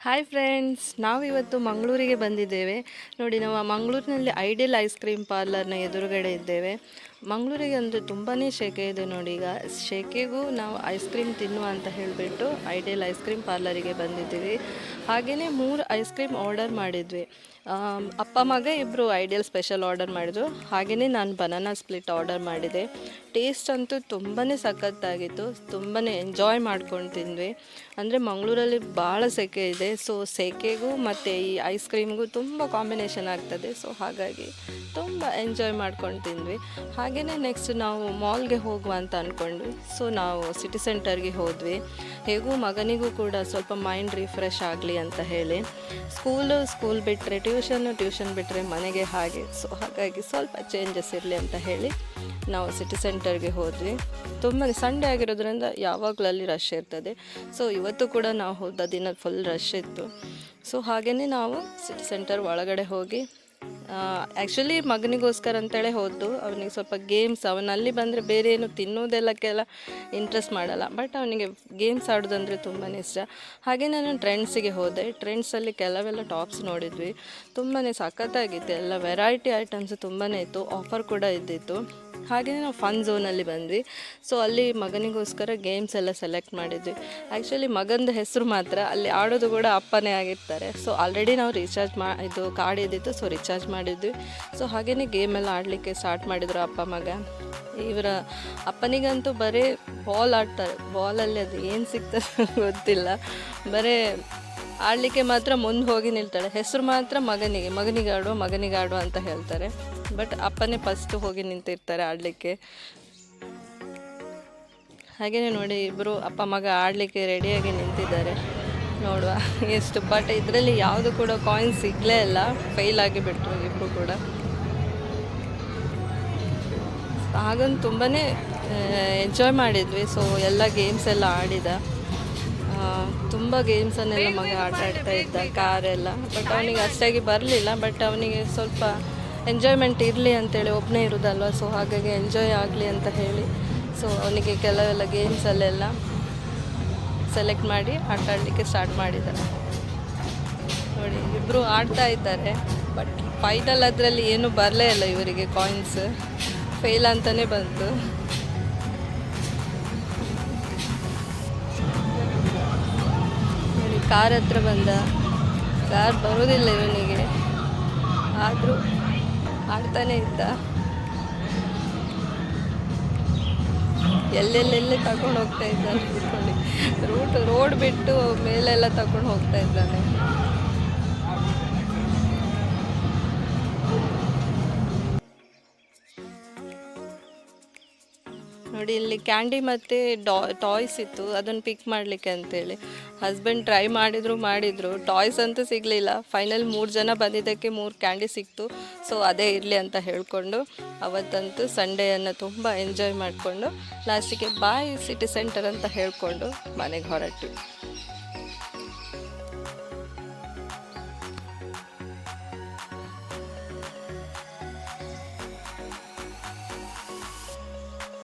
Hi friends ನಾವಿವತ್ತು ಮಂಗಳೂರಿಗೆ ಬಂದಿದ್ದೇವೆ. ನೋಡಿ ನಾವು ಮಂಗಳೂರಿನಲ್ಲಿ ಐಡಿಯಲ್ ಐಸ್ ಕ್ರೀಮ್ ಪಾರ್ಲರ್ನ ಎದುರುಗಡೆ ಇದ್ದೇವೆ. ಮಂಗಳೂರಿಗೆ ಅಂದರೆ ತುಂಬಾ ಶೆಕೆ ಇದೆ ನೋಡಿ ಈಗ. ಶೆಕೆಗೂ ನಾವು ಐಸ್ ಕ್ರೀಮ್ ತಿನ್ನುವ ಅಂತ ಹೇಳಿಬಿಟ್ಟು ಐಡಿಯಲ್ ಐಸ್ ಕ್ರೀಮ್ ಪಾರ್ಲರಿಗೆ ಬಂದಿದ್ದೀವಿ. ಹಾಗೆಯೇ ಮೂರು ಐಸ್ ಕ್ರೀಮ್ ಆರ್ಡರ್ ಮಾಡಿದ್ವಿ. ಅಪ್ಪ ಮಗ ಇಬ್ಬರು ಐಡಿಯಲ್ ಸ್ಪೆಷಲ್ ಆರ್ಡರ್ ಮಾಡಿದ್ರು. ಹಾಗೆಯೇ ನಾನು ಬನಾನಾ ಸ್ಪ್ಲಿಟ್ ಆರ್ಡರ್ ಮಾಡಿದೆ. ಟೇಸ್ಟ್ ಅಂತೂ ತುಂಬಾ ಸಖತ್ತಾಗಿತ್ತು. ತುಂಬಾ ಎಂಜಾಯ್ ಮಾಡ್ಕೊಂಡು ತಿಂದ್ವಿ. ಅಂದರೆ ಮಂಗಳೂರಲ್ಲಿ ಭಾಳ ಸೆಕೆ ಇದೆ. ಸೊ ಸೆಕೆಗೂ ಮತ್ತು ಈ ಐಸ್ ಕ್ರೀಮ್ಗೂ ತುಂಬ ಕಾಂಬಿನೇಷನ್ ಆಗ್ತದೆ. ಸೊ ಹಾಗಾಗಿ ತುಂಬ ಎಂಜಾಯ್ ಮಾಡ್ಕೊಂಡು ತಿಂದ್ವಿ. ಹಾಗೆಯೇ ನೆಕ್ಸ್ಟ್ ನಾವು ಮಾಲ್ಗೆ ಹೋಗುವ ಅಂತ ಅಂದ್ಕೊಂಡ್ವಿ ಸೊ ನಾವು ಸಿಟಿ ಸೆಂಟರ್ಗೆ ಹೋದ್ವಿ. ಹೇಗೂ ಮಗನಿಗೂ ಕೂಡ ಸ್ವಲ್ಪ ಮೈಂಡ್ ರಿಫ್ರೆಶ್ ಆಗಲಿ ಅಂತ ಹೇಳಿ. ಸ್ಕೂಲು ಸ್ಕೂಲ್ ಬಿಟ್ಟರೆ ಟ್ಯೂಷನ್ನು ಟ್ಯೂಷನ್ ಬಿಟ್ಟರೆ ಮನೆಗೆ ಹಾಗೆ. ಸೊ ಹಾಗಾಗಿ ಸ್ವಲ್ಪ ಚೇಂಜಸ್ ಇರಲಿ ಅಂತ ಹೇಳಿ ನಾವು ಸಿಟಿ ಸೆಂಟರ್ಗೆ ಹೋದ್ವಿ. ತುಂಬ ಸಂಡೇ ಆಗಿರೋದ್ರಿಂದ ಯಾವಾಗಲೂ ಅಲ್ಲಿ ರಶ್ ಇರ್ತದೆ. ಸೊ ಇವತ್ತು ಕೂಡ ನಾವು ಹೋದ ದಿನ ಫುಲ್ ರಶ್ ಇತ್ತು. ಸೊ ಹಾಗೆಯೇ ನಾವು ಸಿಟಿ ಸೆಂಟರ್ ಒಳಗಡೆ ಹೋಗಿ ಆ್ಯಕ್ಚುಲಿ ಮಗನಿಗೋಸ್ಕರ ಅಂತೇಳಿ ಹೋದ್ದು. ಅವನಿಗೆ ಸ್ವಲ್ಪ ಗೇಮ್ಸ್ ಅವನಲ್ಲಿ ಬಂದರೆ ಬೇರೆ ಏನು ತಿನ್ನೋದೆಲ್ಲಕ್ಕೆಲ್ಲ ಇಂಟ್ರೆಸ್ಟ್ ಮಾಡಲ್ಲ. ಬಟ್ ಅವನಿಗೆ ಗೇಮ್ಸ್ ಆಡೋದಂದರೆ ತುಂಬಾ ಇಷ್ಟ. ಹಾಗೆ ನಾನು ಟ್ರೆಂಡ್ಸಿಗೆ ಹೋದೆ. ಟ್ರೆಂಡ್ಸಲ್ಲಿ ಕೆಲವೆಲ್ಲ ಟಾಪ್ಸ್ ನೋಡಿದ್ವಿ. ತುಂಬಾ ಸಖತ್ತಾಗಿತ್ತು. ಎಲ್ಲ ವೆರೈಟಿ ಐಟಮ್ಸ್ ತುಂಬಾ ಇತ್ತು. ಆಫರ್ ಕೂಡ ಇದ್ದಿತ್ತು. ಹಾಗೆಯೇ ನಾವು ಫನ್ ಝೋನಲ್ಲಿ ಬಂದ್ವಿ. ಸೊ ಅಲ್ಲಿ ಮಗನಿಗೋಸ್ಕರ ಗೇಮ್ಸ್ ಎಲ್ಲ ಸೆಲೆಕ್ಟ್ ಮಾಡಿದ್ವಿ. ಆ್ಯಕ್ಚುಲಿ ಮಗಂದು ಹೆಸರು ಮಾತ್ರ ಅಲ್ಲಿ ಆಡೋದು ಕೂಡ ಅಪ್ಪನೇ ಆಗಿರ್ತಾರೆ. ಸೊ ಆಲ್ರೆಡಿ ನಾವು ರೀಚಾರ್ಜ್ ಮಾ, ಇದು ಕಾರ್ಡ್ ಇದ್ದಿತ್ತು ಸೊ ರೀಚಾರ್ಜ್ ಮಾಡಿದ್ವಿ. ಸೊ ಹಾಗೆಯೇ ಗೇಮ್ ಎಲ್ಲ ಆಡಲಿಕ್ಕೆ ಸ್ಟಾರ್ಟ್ ಮಾಡಿದರು ಅಪ್ಪ, ಮಗ. ಇವರ ಅಪ್ಪನಿಗಂತೂ ಬರೀ ಬಾಲ್ ಆಡ್ತಾರೆ. ಬಾಲಲ್ಲಿ ಅದು ಏನು ಸಿಗ್ತದೆ ಗೊತ್ತಿಲ್ಲ. ಬರೀ ಆಡಲಿಕ್ಕೆ ಮಾತ್ರ ಮುಂದೆ ಹೋಗಿ ನಿಲ್ತಾಳೆ. ಹೆಸರು ಮಾತ್ರ ಮಗನಿಗೆ ಮಗನಿಗಾಡು ಮಗನಿಗಾಡು ಅಂತ ಹೇಳ್ತಾರೆ. ಬಟ್ ಅಪ್ಪನೇ ಫಸ್ಟ್ ಹೋಗಿ ನಿಂತಿರ್ತಾರೆ ಆಡಲಿಕ್ಕೆ. ಹಾಗೆಯೇ ನೋಡಿ ಇಬ್ಬರು ಅಪ್ಪ, ಮಗ ಆಡಲಿಕ್ಕೆ ರೆಡಿಯಾಗಿ ನಿಂತಿದ್ದಾರೆ. ನೋಡುವ ಎಷ್ಟು ಬಟ್ ಇದರಲ್ಲಿ ಯಾವುದು ಕೂಡ ಕಾಯಿನ್ ಸಿಗಲೇ ಇಲ್ಲ. ಫೈಲ್ ಆಗಿಬಿಟ್ರು ಇಬ್ಬರು ಕೂಡ. ಹಾಗಂತ ತುಂಬಾ ಎಂಜಾಯ್ ಮಾಡಿದ್ವಿ. ಸೊ ಎಲ್ಲ ಗೇಮ್ಸ್ ಎಲ್ಲ ಆಡಿದ. ತುಂಬ ಗೇಮ್ಸನ್ನೆಲ್ಲ ಮಗ ಆಟ ಆಡ್ತಾ ಇದ್ದ ಕಾರೆಲ್ಲ. ಬಟ್ ಅವನಿಗೆ ಅಷ್ಟಾಗಿ ಬರಲಿಲ್ಲ ಬಟ್ ಅವನಿಗೆ ಸ್ವಲ್ಪ ಎಂಜಾಯ್ಮೆಂಟ್ ಇರಲಿ ಅಂತೇಳಿ ಒಬ್ಬನೇ ಇರೋದಲ್ವ ಸೊ ಹಾಗಾಗಿ ಎಂಜಾಯ್ ಆಗಲಿ ಅಂತ ಹೇಳಿ ಸೊ ಅವನಿಗೆ ಕೆಲವೆಲ್ಲ ಗೇಮ್ಸಲ್ಲೆಲ್ಲ ಸೆಲೆಕ್ಟ್ ಮಾಡಿ ಆಟ ಆಡಲಿಕ್ಕೆ ಸ್ಟಾರ್ಟ್ ಮಾಡಿದ್ದಾರೆ. ನೋಡಿ ಇಬ್ಬರು ಆಡ್ತಾ ಇದ್ದಾರೆ ಬಟ್ ಫೈನಲ್ ಅದರಲ್ಲಿ ಏನೂ ಬರಲೇ ಇಲ್ಲ ಇವರಿಗೆ ಕಾಯಿನ್ಸ್ ಫೇಲ್ ಅಂತಲೇ ಬಂತು. ಕಾರ್ ಹತ್ರ ಬಂದ. ಕಾರ್ ಬರೋದಿಲ್ಲ ಇವನಿಗೆ. ಆದರೂ ಆಡ್ತಾನೆ ಇದ್ದ. ಎಲ್ಲೆಲ್ಲೆಲ್ಲೇ ತಗೊಂಡು ಹೋಗ್ತಾ ಇದ್ದಾನೆ ಕೂತ್ಕೊಂಡು. ರೂಟ್ ರೋಡ್ ಬಿಟ್ಟು ಮೇಲೆಲ್ಲ ತಗೊಂಡು ಹೋಗ್ತಾ ಇದ್ದಾನೆ. ನೋಡಿ, ಇಲ್ಲಿ ಕ್ಯಾಂಡಿ ಮತ್ತು ಡಾ, ಟಾಯ್ಸ್ ಇತ್ತು. ಅದನ್ನು ಪಿಕ್ ಮಾಡಲಿಕ್ಕೆ ಅಂತೇಳಿ. ಹಸ್ಬೆಂಡ್ ಟ್ರೈ ಮಾಡಿದ್ರು ಮಾಡಿದ್ರು. ಟಾಯ್ಸ್ ಅಂತೂ ಸಿಗಲಿಲ್ಲ. ಫೈನಲ್ ಮೂರು ಜನ ಬಂದಿದ್ದಕ್ಕೆ ಮೂರು ಕ್ಯಾಂಡಿ ಸಿಕ್ತು. ಸೊ ಅದೇ ಇರಲಿ ಅಂತ ಹೇಳಿಕೊಂಡು ಅವತ್ತಂತೂ ಸಂಡೇಯನ್ನು ತುಂಬ ಎಂಜಾಯ್ ಮಾಡಿಕೊಂಡು ಲಾಸ್ಟಿಗೆ ಬಾಯ್ ಸಿಟಿ ಸೆಂಟರ್ ಅಂತ ಹೇಳಿಕೊಂಡು ಮನೆಗೆ ಹೊರಟ್ವಿ.